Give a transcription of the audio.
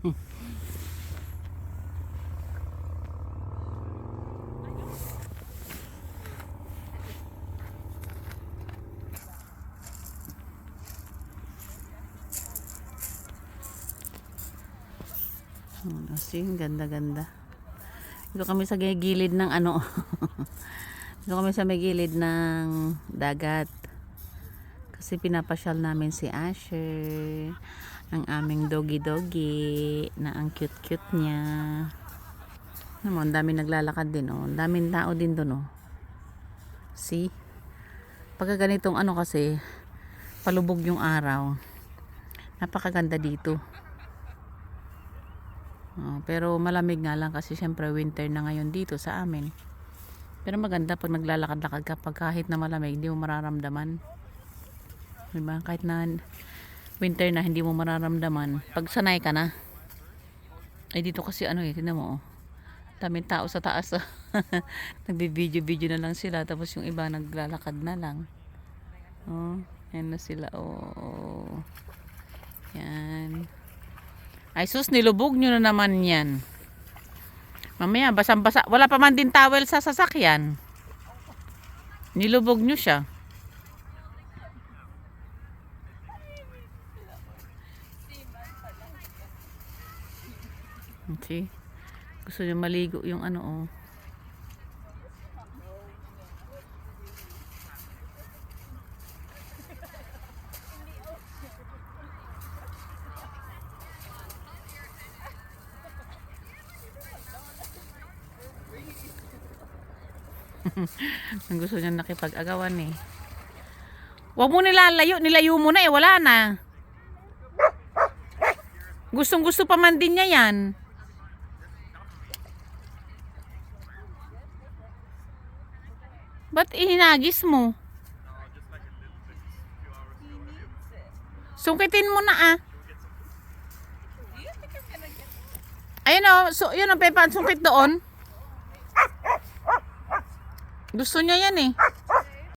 Hmm, Kasi ang ganda-ganda. Dito kami sa gilid ng ano. Dito kami sa may gilid ng dagat. Kasi pinapasyal namin si Asher. Ang aming doggy-doggy. Na ang cute-cute niya. Ano ang dami naglalakad din oh. Ang daming tao din doon oh. See? Pagka ganitong ano kasi, palubog yung araw. Napakaganda dito. Oh, pero malamig nga lang kasi syempre winter na ngayon dito sa amin. Pero maganda pag naglalakad-lakad ka pag kahit na malamig hindi mo mararamdaman. Diba? Kahit na winter na hindi mo mararamdaman. Pag sanay ka na. Ay dito kasi ano eh, tingnan mo oh. Daming tao sa taas. oh. Nagbi-video-video na lang sila tapos yung iba naglalakad na lang. Oh, yan na sila. Oh. Yan. Ay sus, nilubog nyo na naman yan. Mamaya, basang-basa. Wala pa man din towel sa sasakyan. Nilubog nyo siya. See? Gusto niya maligo yung ano oh. Ang gusto niya nakipag-agawan eh. Huwag mo nilalayo. Nilayo mo na eh. Wala na. Gustong gusto pa man din niya yan. Ba't ihinagis mo? Sungkitin mo na ah. Ayun o, so, yun ang pepa, sungkit doon. Gusto niya yan eh.